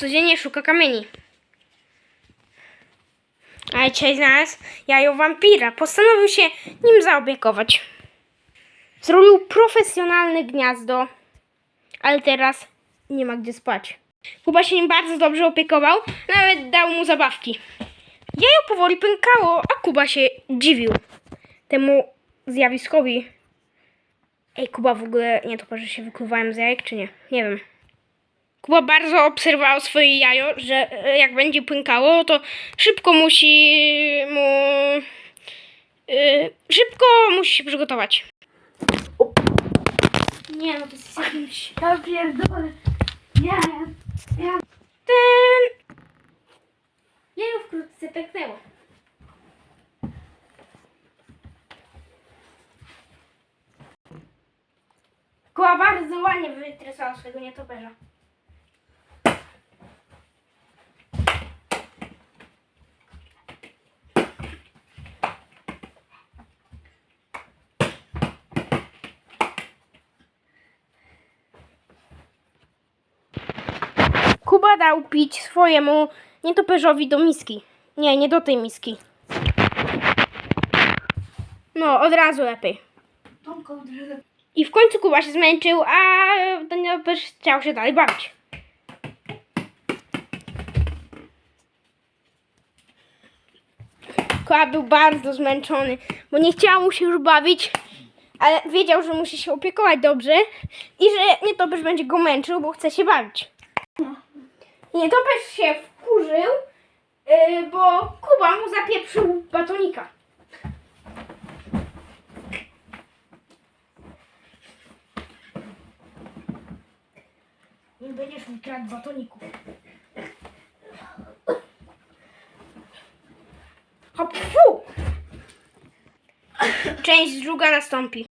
codziennie szuka kamieni. Ale dzisiaj znalazł jajo wampira. Postanowił się nim zaopiekować. Zrobił profesjonalne gniazdo, ale teraz nie ma gdzie spać. Kuba się nim bardzo dobrze opiekował, nawet dał mu zabawki. Jajo powoli pękało, a Kuba się dziwił temu zjawiskowi. Ej, Kuba w ogóle nie to, że się wykluwałem z jajek, czy nie? Nie wiem. Kuba bardzo obserwował swoje jajo, że e, jak będzie pękało, to szybko musi mu. e, szybko musi się przygotować. Nie, no to jest jakimś. Ja pierdolę. Nie, ja... Ten. Jajo wkrótce pęknęło. Kuba bardzo ładnie wytresował swojego nietoperza. Kuba dał pić swojemu nietoperzowi do miski. Nie, nie do tej miski. No, od razu lepiej. I w końcu Kuba się zmęczył, a ten nietoperz chciał się dalej bawić. Kuba był bardzo zmęczony, bo nie chciał mu się już bawić, ale wiedział, że musi się opiekować dobrze i że nietoperz będzie go męczył, bo chce się bawić. Nietoperz się wkurzył, yy, bo Kuba mu zapieprzył batonika. Nie będziesz mi kradł batoników. Hop, fu! Część druga nastąpi.